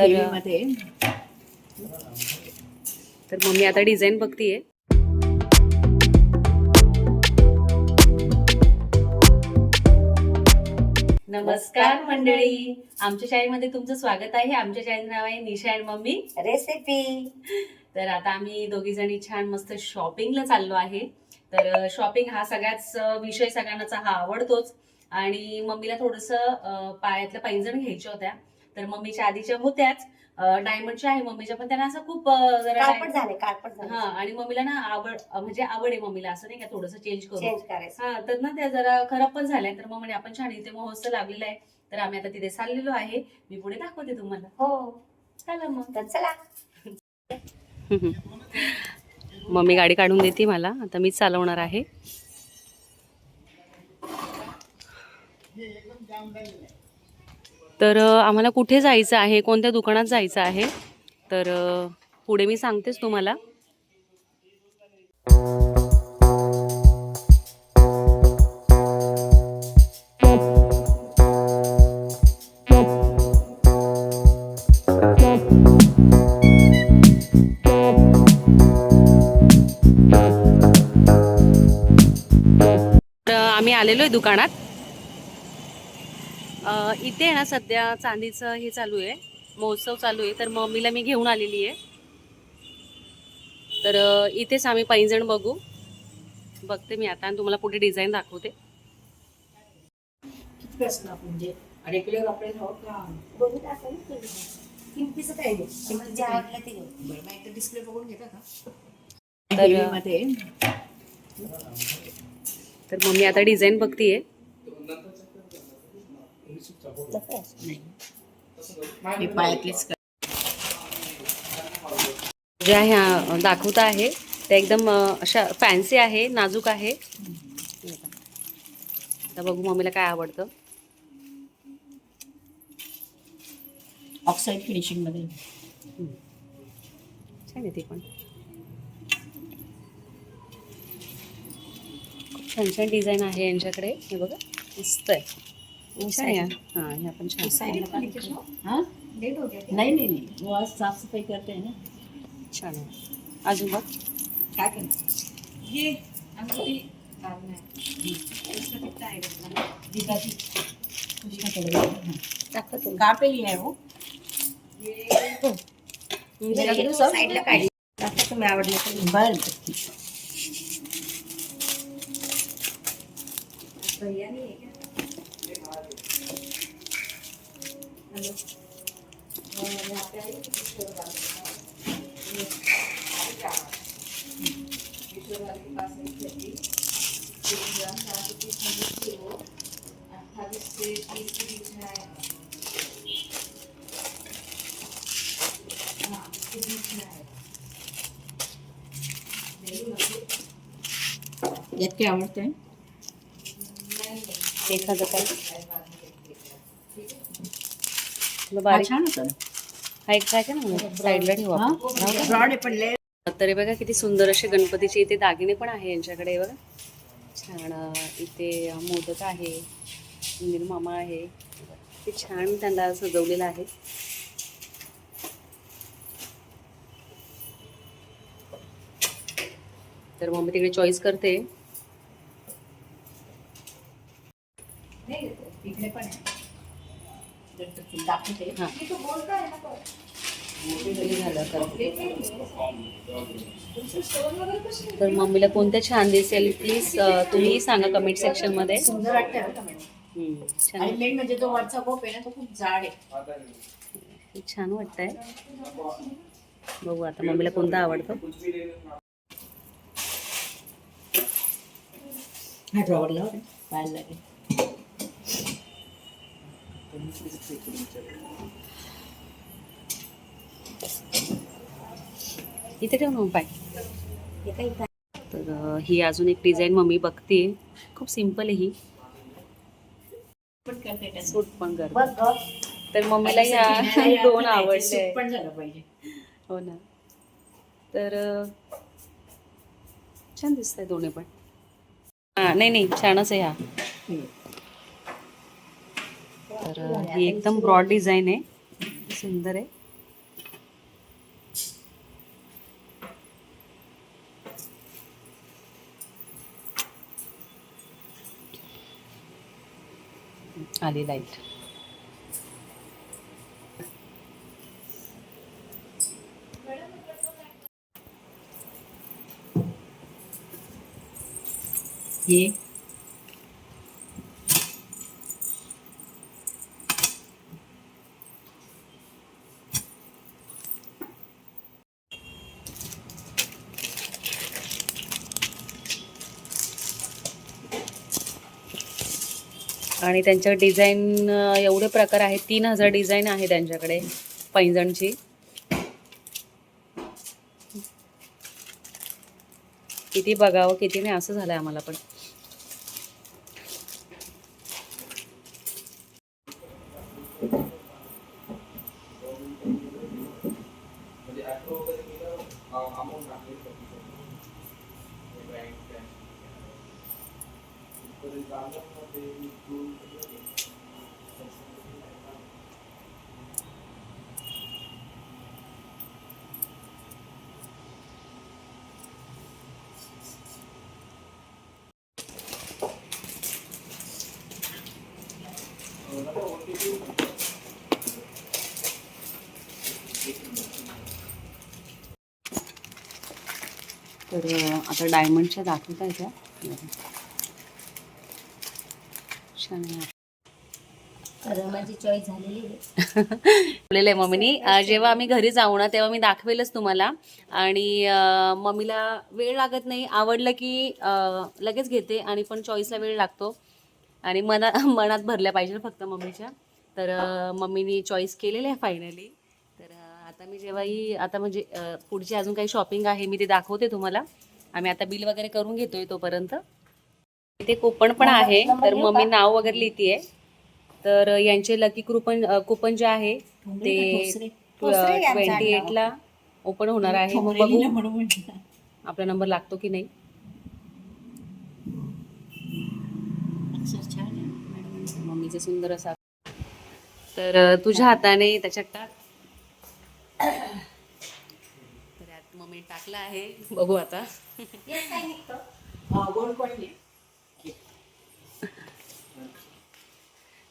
तर- मध्ये. तर मम्मी आता डिझाईन बघतीये. नमस्कार मंडळी. आमच्या शाळेमध्ये तुमचं स्वागत आहे. आमच्या शाळेचं नाव आहे निशा अँड मम्मी. रेसिपी तर आता आम्ही दोघी जणी छान मस्त शॉपिंगला चाललो आहे. तर शॉपिंग हा सगळ्याच विषय सगळ्यांनाच हा आवडतोच. आणि मम्मीला थोडस पायातल्या पैंजण घ्यायच्या होत्या. तर मम्मीच्या आधीच्या होत्याच. डायमंडच्या आहे मम्मीच्या पण त्यांना असं खूप काळपट झाले हा आणि मम्मीला ना आवड म्हणजे आवड आहे मम्मीला असं नाही का थोडस चेंज करू चेंज करायचं. हा तर ना त्या जरा खराब पण झाल्या तर मग म्हणे आपण छान इथे महोत्सव लागलेला आहे. तर आम्ही आता तिथे चाललेलो आहे. मी पुढे दाखवते तुम्हाला. हो. चला मग. तर चला. मम्मी गाडी काढून देते मला. आता मीच चालवणार आहे. तर आम्हाला कुठे जायचं आहे कोणत्या दुकानात जायचं आहे तर पुढे मी सांगतेच तुम्हाला. तर आम्ही आलेलो आहे दुकानात. इथे आहे ना सध्या चांदीचं हे चालू आहे महोत्सव चालू आहे तर मम्मीला मी घेऊन आलेली आहे. तर इथेच आम्ही पैंजण बघू. बघते मी आता आणि तुम्हाला पुढे डिझाईन दाखवते. किती असणार म्हणजे? हो बघू. किमतीचं काय जे आवडलं ते घेऊ. डिस्प्ले बघून घेता का? तर मम्मी आता डिझाईन बघतीये. पायातलेच ज्या ह्या दाखवता आहे त्या एकदम अशा फॅन्सी आहे नाजूक आहे. आता बघू मम्मीला काय आवडतं. ऑक्साईड फिनिशिंगमध्ये. छान आहे ती पण. खूप छान छान डिझाईन आहे यांच्याकडे. हे बघा मस्त आहे. छान आहे हां ह्या पण छान आहे. हा। नाही नाही नाही वो आज साफसफाई करते हैं ना। छान आहे अजून बघ काय करते ये आमची गीताची कृष्णाकडे हां. दाखवतो कहाँ पे लिया है वो? साईडला काढली दाखवा तुम्ही आवडलं तर बर यात काय आवडतंय एखादं काय छान होतं. हा एक आहे ना साईडला ठेवू तरी बघा किती सुंदर असे गणपतीचे इथे दागिने पण आहे यांच्याकडे बघा. छान इथे मोदक आहे इंदिर मामा आहे. ते छान त्यांना सजवलेलं आहे. तर मग मी तिकडे चॉईस करते. इकडे पण दाखवते तर मम्मीला कोणत्या छान दिसेल? प्लीज तुम्ही सांगा कमेंट सेक्शनमध्ये. सुंदर वाटतंय आणि मेन म्हणजे तो वरचा गोप आहे ना तो खूप जाड आहे. छान वाटतंय. बघू आता मम्मीला कोणता आवडतो. हा पाहायला लागेल. इथे ठेव ना पाय तर ही अजून एक डिझाईन मम्मी बघते. खूप सिंपल आहे ही. सूट पण कर तर मम्मीला ह्या दोन आपल्याला आवडले. पण झालं पाहिजे हो ना. तर छान दिसत आहे दोन्ही पण. हा नाही नाही छानच आहे हा. तर ही एकदम ब्रॉड डिझाईन आहे. सुंदर आहे. आली लाइट ही आणि त्यांच्या डिझाईन एवढे प्रकार आहेत तीन हजार डिझाईन आहे त्यांच्याकडे पैंजणची. किती बघावं किती नाही असं झालं आहे आम्हाला पण. तर अं, आता डायमंडच्या दाखवता त्या छान आहे. तर माझी चॉईस झालेली आहे. मम्मीनी. जेव्हा आम्ही घरी जाऊ ना तेव्हा मी दाखवेलच तुम्हाला. आणि मम्मीला वेळ लागत नाही. आवडलं की लगेच घेते आणि पण चॉईसला वेळ लागतो. आणि मना मनात भरल्या पाहिजे फक्त मम्मीच्या. तर मम्मीनी चॉईस केलेलं आहे फायनली तर आता मी जेव्हाही आता म्हणजे पुढची अजून काही शॉपिंग आहे मी ते दाखवते तुम्हाला. आम्ही आता बिल वगैरे करून घेतोय तोपर्यंत. इथे कुपन पण आहे तर मम्मी नाव वगैरे लिहितीये. तर यांचे लकी कुपन कुपन जे आहे ते ट्वेंटी आडनाव. एटला ओपन होणार आहे. मग बघू. आपला नंबर लागतो की नाही? मम्मीचे सुंदर असा. तर तुझ्या हाताने त्याच्यात टाक. तर मम्मी टाकला आहे. बघू आता.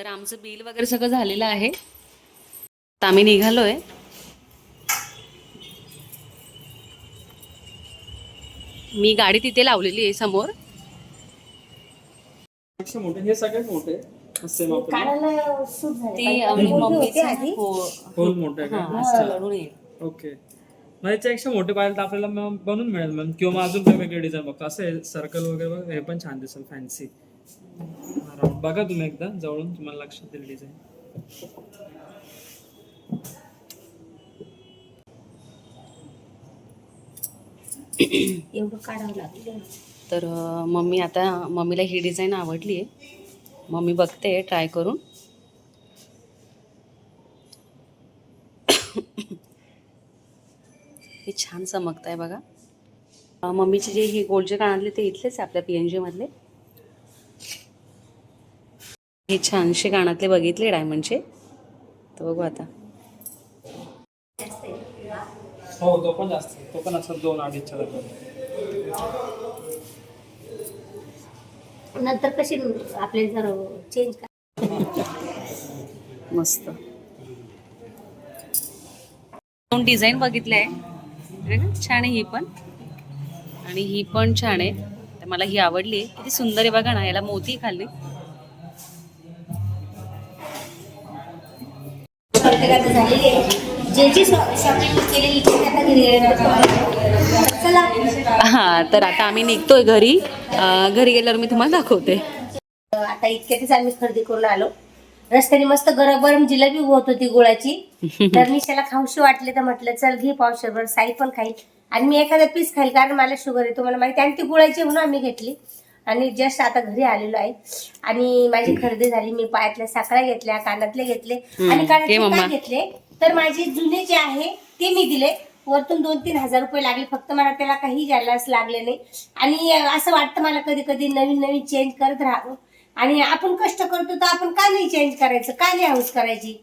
तर आमचं बिल वगैरे सगळं झालेलं आहे. तर आम्ही निघालोय. मी गाडी तिथे लावलेली आहे समोर. हे सगळ्यात मोठे सेम आपले. कानाला सूट झाले. ती हो- हा, ओके. मग याच्यापेक्षा मोठे पाहिजे तर आपल्याला मग बनवून मिळेल मॅम किंवा मग अजून काही वेगळे डिझाईन बघतो. असं सर्कल वगैरे बघ हे पण छान दिसेल फॅन्सी बघा तुम्ही एकदा जवळून तुम्हाला लक्षात येईल डिझाईन एवढं काढावं लागलं तर मम्मी आता मम्मीला ही डिझाईन आवडली आहे. मम्मी बघते ट्राय करून. हे छान चमकत आहे बघा मम्मीचे जे हे गोल्डचे कानातले ते इथलेच आहे आपल्या पी एन जीमधले हे छानसे कानातले बघितले डायमंडचे. तर बघू आता. हो तो पण जास्त. आहे. तो पण असं दोन अडीचच्या दरम्यान नंतर कशी आपले जर चेंज मस्त. दोन डिझाईन बघितले आहे. छान आहे ही पण. आणि ही पण छान आहे. तर मला ही आवडली किती सुंदर आहे बघा ना याला मोती खाल्ली. झालेली आहे. हा तर आता आम्ही निघतोय घरी. घरी गेल्यावर मी तुम्हाला दाखवते. आता इतक्यातच आम्ही खरेदी करून आलो. रस्त्याने मस्त गरम गरम जिलेबी होत होती गुळाची. तर मी त्याला खाऊशी वाटले तर म्हटलं चल घे पावशेरभर साई पण खाईल. आणि मी एखादा पीस खाईल कारण मला शुगर आहे तुम्हाला माहिती. आणि ती गुळाची म्हणून आम्ही घेतली. आणि जस्ट आता घरी आलेलो आहे. आणि माझी खरेदी झाली. मी पायातल्या साखळ्या घेतल्या कानातले घेतले. आणि कानातले घेतले? तर माझे जुने जे आहे ते मी दिले. वरतून दोन तीन हजार रुपये लागले. फक्त मला त्याला काही जायलाच लागले नाही. आणि असं वाटतं मला कधी कधी नवीन नवीन चेंज करत राहावं. आणि आपण कष्ट करतो तर आपण का नाही चेंज करायचं? का नाही हाऊस करायची?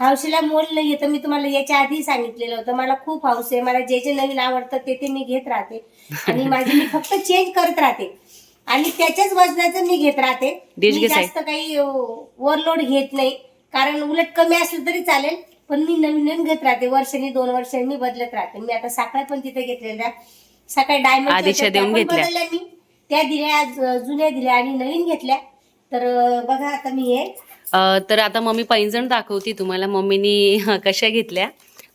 हाऊसला मोल नाही तर मी तुम्हाला याच्या आधी सांगितलेलं होतं. मला खूप हाऊस आहे. मला जे जे नवीन आवडतं ते ते मी घेत राहते. आणि माझी मी फक्त चेंज करत राहते. आणि त्याच्याच वजनाचं मी घेत राहते. मी. जास्त काही ओव्हरलोड घेत नाही. कारण उलट कमी असलं तरी चालेल पण मी नवीन नवीन घेत राहते. वर्षांनी दोन वर्षांनी मी बदलत राहते. मी आता सकाळी पण तिथे घेतलेल्या सकाळी डायमंड आधीच्या देऊन घेतल्या. बदलल्या मी. त्या दिल्या जुन्या दिल्या आणि नवीन घेतल्या. तर अं, बघा आता मी हे. अ, तर आता मम्मी पैंजण दाखवती तुम्हाला. मम्मीनी कशा घेतल्या?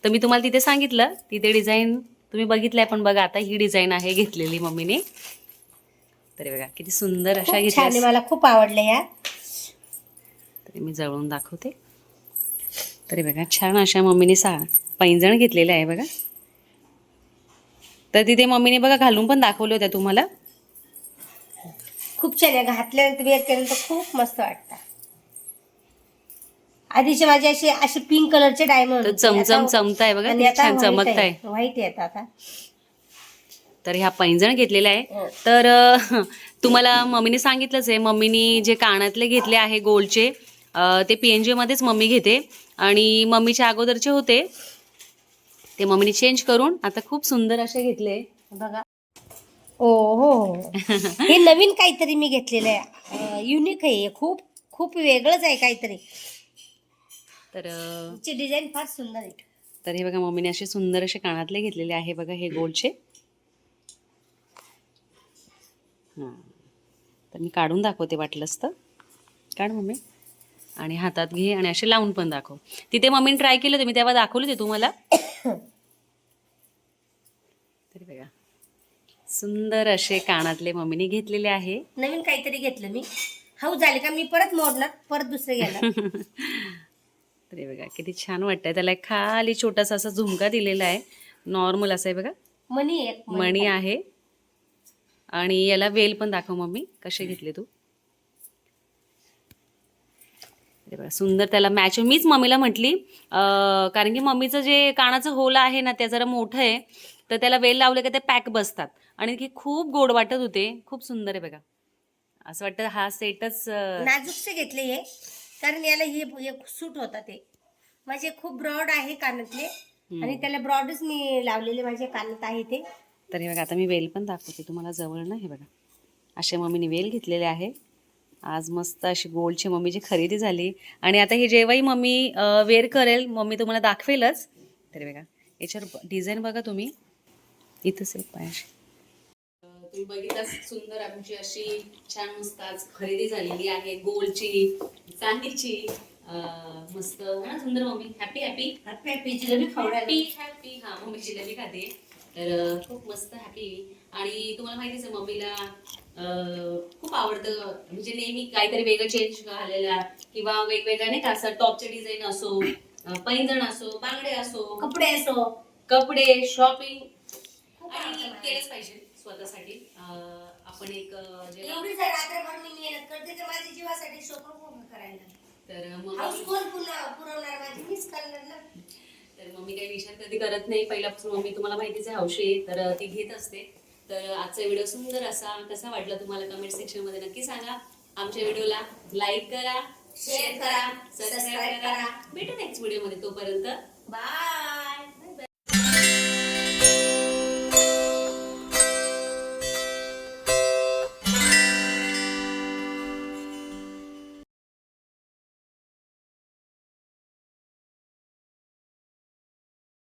तर मी तुम्हाला तिथे सांगितलं. तिथे डिझाईन तुम्ही बघितलंय पण बघा आता ही डिझाईन आहे घेतलेली मम्मीने. तरी बघा किती सुंदर अशा घेतल्या मला खूप आवडल्या या. तरी मी जवळून दाखवते. तरी बघा छान अशा मम्मीने सा पैंजण घेतलेल्या आहे बघा. तर तिथे मम्मीने बघा घालून पण दाखवल्या होत्या तुम्हाला. खूप छान आहे घातल्यानंतर वेअर केल्यानंतर खूप मस्त वाटतं. आधीचे माझे असे असे पिंक कलरचे डायमंड चमचम चमताय बघा किती छान चमकताय. व्हाईट येत आता. तर ह्या पैंजण घेतलेल्या आहे. हो. तर तुम्हाला मम्मीने सांगितलंच आहे. मम्मीनी जे कानातले घेतले आहे गोल्डचे ते पी एन जीमध्येच मम्मी घेते. आणि मम्मीच्या अगोदरचे होते. ते मम्मीने चेंज करून आता खूप सुंदर असे घेतले बघा. ओ हो हो. हे नवीन काहीतरी मी घेतलेलं आहे. युनिक आहे हे. खूप खूप वेगळंच आहे काहीतरी. तर डिझाईन फार सुंदर आहे. तर हे बघा मम्मीने असे सुंदर असे कानातले घेतलेले आहे. बघा हे गोल्डचे हां. तर मी काढून दाखवते वाटलंच तर. काढ मम्मी. आणि हातात घे आणि असे लावून पण दाखव. तिथे मम्मीने ट्राय केलं होतं मी तेव्हा दाखवले होते तुम्हाला. तरी बघा. सुंदर असे कानातले मम्मीने घेतलेले आहे. नवीन काहीतरी घेतलं मी. हाऊ झाले का? मी परत मोडणार परत दुसरे घ्यायला तरी बघा किती छान वाटतंय. त्याला एक खाली छोटासा असा झुमका दिलेला आहे. नॉर्मल असं आहे बघा. मणी एक मणी आहे. आणि याला वेल पण दाखव मम्मी. कसे घेतले तू? सुंदर त्याला मॅच मीच मम्मीला म्हटली कारण की मम्मीचं जे कानाचं होल आहे ना ते जरा मोठं आहे. तर त्याला वेल लावलं की ते पॅक बसतात. आणि की खूप गोड वाटत होते. खूप सुंदर आहे बघा. असं वाटतं हा सेटच नाजूकचे घेतले हे. कारण याला हे हे सूट होता ते. माझे खूप ब्रॉड आहे कानातले. आणि त्याला ब्रॉडच मी लावलेले माझे कानात आहे ते. तरी बघा आता मी वेल पण दाखवते तुम्हाला जवळ ना हे बघा. असे मम्मीने वेल घेतलेले आहे. आज मस्त अशी गोल्डची मम्मीची खरेदी झाली. आणि आता हे जेव्हाही मम्मी वेअर करेल मम्मी तुम्हाला दाखवेलच. तरी बघा याच्यावर डिझाईन बघा तुम्ही. इथंच एक पायाशी तुम्ही बघितलं सुंदर आमची अशी छान मस्त आज खरेदी झालेली आहे. गोल्डची चांदीची. मस्त है ना सुंदर mummy. Happy happy happy happy jalebi happy happy हा मम्मी जिलेबी खाते. तर खूप मस्त हॅपी आणि तुम्हाला माहितीच आहे मम्मीला खूप आवडतं म्हणजे नेहमी काहीतरी वेगळं चेंज घालायला किंवा वेगवेगळ्या नाही का असं टॉपचे डिझाईन असो पैंजण असो बांगडे असो कपडे असो. कपडे शॉपिंग खूप आणि. केलंच पाहिजे स्वतःसाठी. आपण एक मेहनत करते तर माझ्या जीवासाठी स्वप्न पूर्ण करायला. तर मग पुरवणार माझी मीच करणार ना. तर मम्मी काही विचार कधी करत नाही. पहिल्यापासून मम्मी तुम्हाला माहितीच आहे हौशी तर ती घेत असते. तर आजचा व्हिडिओ सुंदर असा कसा वाटला तुम्हाला कमेंट सेक्शनमध्ये नक्की सांगा. आमच्या व्हिडिओला लाईक करा शेअर करा सबस्क्राईब करा. भेटू नेक्स्ट व्हिडिओमध्ये तोपर्यंत. बाय